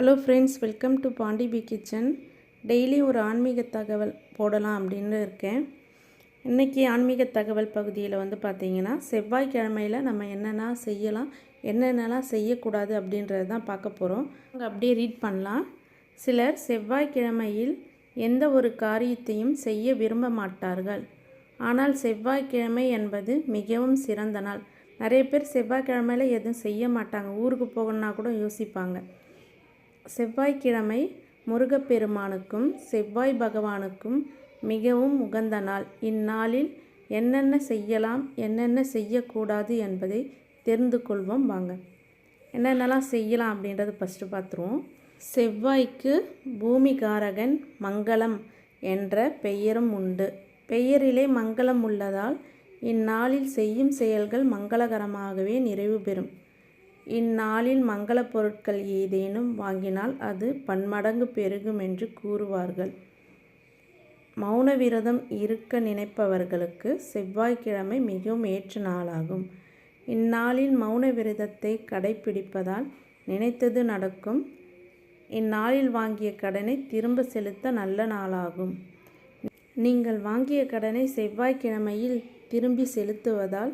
Hello friends welcome to Pandi B kitchen daily ஒரு ஆன்மீக தகவல் போடலாம் அப்படின்னு இருக்கேன். இன்றைக்கி ஆன்மீக தகவல் பகுதியில் வந்து பார்த்திங்கன்னா செவ்வாய்க்கிழமையில் நம்ம என்னென்னா செய்யலாம் என்னென்னலாம் செய்யக்கூடாது அப்படின்றது தான் பார்க்க போகிறோம் அங்கே அப்படியே ரீட் பண்ணலாம். சிலர் செவ்வாய்க்கிழமையில் எந்த ஒரு காரியத்தையும் செய்ய விரும்ப மாட்டார்கள். ஆனால் செவ்வாய்க்கிழமை என்பது மிகவும் சிறந்த நாள். நிறைய பேர் செவ்வாய்க்கிழமையில் எதுவும் செய்ய மாட்டாங்க. ஊருக்கு போகணுன்னா கூட யோசிப்பாங்க. செவ்வாய்க்கிழமை முருகப்பெருமானுக்கும் செவ்வாய் பகவானுக்கும் மிகவும் உகந்த நாள். இந்நாளில் என்னென்ன செய்யலாம் என்னென்ன செய்யக்கூடாது என்பதை தெரிந்து கொள்வோம் வாங்க. என்னென்னலாம் செய்யலாம் அப்படின்றத ஃபஸ்ட்டு பார்த்துருவோம். செவ்வாய்க்கு பூமிகாரகன் மங்களம் என்ற பெயரும் உண்டு. பெயரிலே மங்களம் உள்ளதால் இந்நாளில் செய்யும் செயல்கள் மங்களகரமாகவே நிறைவு பெறும். இந்நாளில் மங்களப் பொருட்கள் ஏதேனும் வாங்கினால் அது பன்மடங்கு பெருகும் என்று கூறுவார்கள். மௌன விரதம் இருக்க நினைப்பவர்களுக்கு செவ்வாய்க்கிழமை மிகவும் ஏற்ற நாளாகும். இந்நாளில் மௌன விரதத்தை கடைபிடிப்பதால் நினைத்தது நடக்கும். இந்நாளில் வாங்கிய கடனை திரும்ப செலுத்த நல்ல நாளாகும். நீங்கள் வாங்கிய கடனை செவ்வாய்க்கிழமையில் திரும்பி செலுத்துவதால்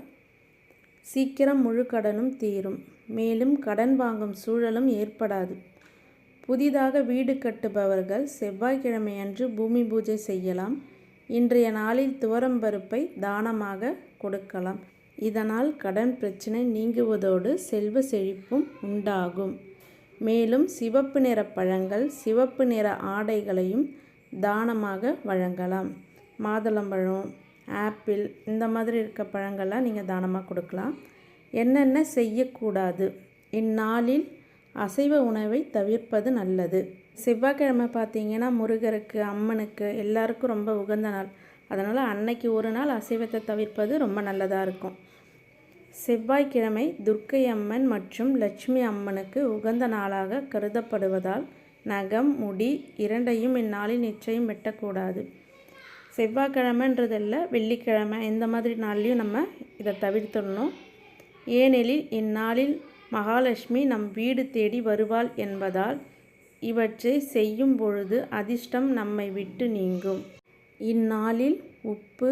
சீக்கிரம் முழு கடனும் தீரும். மேலும் கடன் வாங்கும் சூழலும் ஏற்படாது. புதிதாக வீடு கட்டுபவர்கள் செவ்வாய்க்கிழமையன்று பூமி பூஜை செய்யலாம். இன்றைய நாளில் துவரம் பருப்பை தானமாக கொடுக்கலாம். இதனால் கடன் பிரச்சனை நீங்குவதோடு செல்வ செழிப்பும் உண்டாகும். மேலும் சிவப்பு நிற பழங்கள் சிவப்பு நிற ஆடைகளையும் தானமாக வழங்கலாம். மாதுளம்பழம் ஆப்பிள் இந்த மாதிரி இருக்க பழங்கள்லாம் நீங்கள் தானமாக கொடுக்கலாம். என்னென்ன செய்யக்கூடாது? இந்நாளில் அசைவ உணவை தவிர்ப்பது நல்லது. செவ்வாய்க்கிழமை பார்த்தீங்கன்னா முருகருக்கு அம்மனுக்கு எல்லாருக்கும் ரொம்ப உகந்த நாள். அதனால் அன்னைக்கு ஒரு நாள் அசைவத்தை தவிர்ப்பது ரொம்ப நல்லதாக இருக்கும். செவ்வாய்க்கிழமை துர்க்கை அம்மன் மற்றும் லட்சுமி அம்மனுக்கு உகந்த நாளாக கருதப்படுவதால் நகம் முடி இரண்டையும் இந்நாளில் நிச்சயம் வெட்டக்கூடாது. செவ்வாய்க்கிழமைன்றதில்ல வெள்ளிக்கிழமை இந்த மாதிரி நாள்லேயும் நம்ம இதை தவிர்த்துடணும். ஏனெனில் இந்நாளில் மகாலட்சுமி நம் வீடு தேடி வருவாள் என்பதால் இவற்றை செய்யும் பொழுது அதிர்ஷ்டம் நம்மை விட்டு நீங்கும். இந்நாளில் உப்பு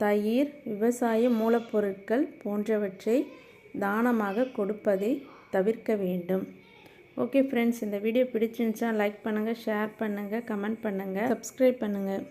தயிர் விவசாய மூலப்பொருட்கள் போன்றவற்றை தானமாக கொடுப்பதை தவிர்க்க வேண்டும். ஓகே ஃப்ரெண்ட்ஸ் இந்த வீடியோ பிடிச்சிருந்துச்சா லைக் பண்ணுங்கள் ஷேர் பண்ணுங்கள் கமெண்ட் பண்ணுங்கள் சப்ஸ்கிரைப் பண்ணுங்கள்